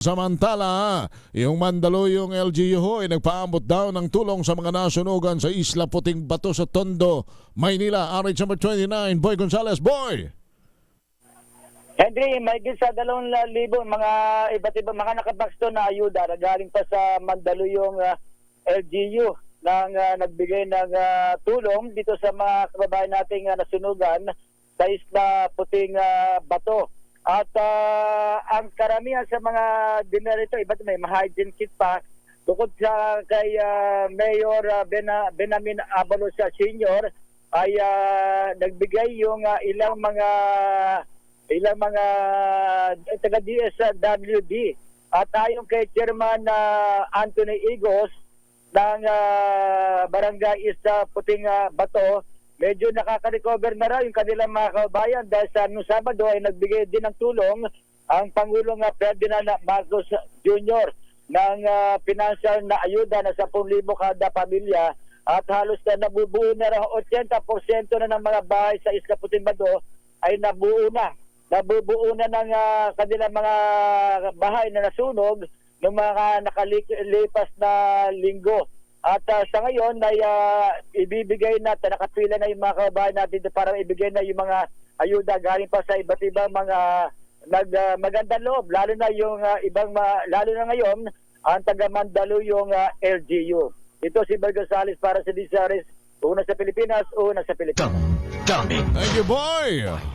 Samantala, yung Mandaluyong LGU ho ay nagpaambot daw ng tulong sa mga nasunugan sa Isla Puting Bato sa Tondo, Maynila. RH number 29, Boy Gonzales. Boy! Henry, may sa dalawang libo mga iba't ibang mga nakabaksto na ayuda na galing pa sa Mandaluyong ah, LGU nang ah, nagbigay ng ah, tulong dito sa mga kababayan nating ah, nasunugan sa Isla Puting ah, Bato. At ah, ang karamihan sa mga dinner ito, iba't may hygiene kit pa. Bukod sa kay ah, Mayor ah, Bena, Benamin Abalos sa senior, ay ah, nagbigay yung ah, ilang mga ilang mga taga DSWD at ayon kay Chairman na Anthony Igos ng ah, Barangay Isa Puting ah, Bato, medyo nakaka-recover na raw yung kanilang mga kababayan dahil sa nung Sabado ay nagbigay din ng tulong ang Pangulong ah, Ferdinand Marcos Jr. ng ah, financial na ayuda na 10,000 kada pamilya at halos na nabubuo na raw 80% na ng mga bahay sa Isla Puting Bato ay nabuo na nabubuo na ng ah, kanilang mga bahay na nasunog ng mga nakalipas na linggo. At ah, sa ngayon ay ah, ibibigay na, at nakapila na yung mga kababayan natin para ibigay na yung mga ayuda galing pa sa iba't ibang mga nag ah, magandang loob lalo na yung ah, ibang ma- lalo na ngayon ang taga Mandaluyong ah, LGU. Ito si Bel Gonzales para sa Disares, una sa Pilipinas, una sa Pilipinas. Thank you, boy!